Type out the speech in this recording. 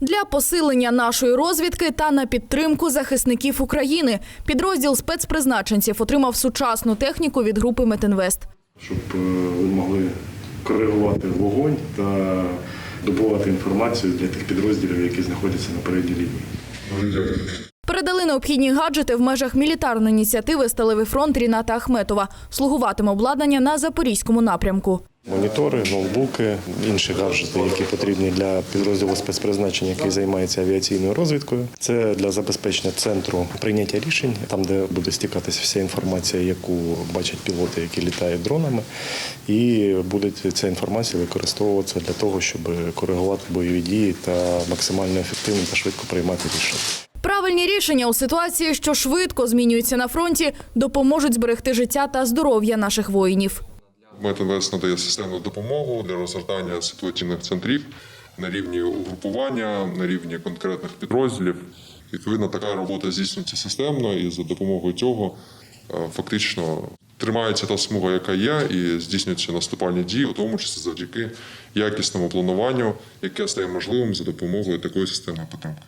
Для посилення нашої розвідки та на підтримку захисників України підрозділ спецпризначенців отримав сучасну техніку від групи Метинвест. щоб е, ви могли коригувати вогонь та добувати інформацію для тих підрозділів, які знаходяться на передній лінії. Передали необхідні гаджети в межах мілітарної ініціативи Сталевий фронт Ріната Ахметова. Слугуватиме обладнання на запорізькому напрямку. Монітори, ноутбуки, інші гаджети, які потрібні для підрозділу спецпризначення, який займається авіаційною розвідкою. Це для забезпечення центру прийняття рішень, там де буде стікатися вся інформація, яку бачать пілоти, які літають дронами, і буде ця інформація використовуватися для того, щоб коригувати бойові дії та максимально ефективно та швидко приймати рішення. Правильні рішення у ситуації, що швидко змінюються на фронті, допоможуть зберегти життя та здоров'я наших воїнів. Метинвест надає системну допомогу для розгортання ситуаційних центрів на рівні угрупування, на рівні конкретних підрозділів. Відповідно, така робота здійснюється системно, і за допомогою цього е, фактично тримається та смуга, яка є, і здійснюються наступальні дії, у тому числі завдяки якісному плануванню, яке стає можливим за допомогою такої системної підтримки.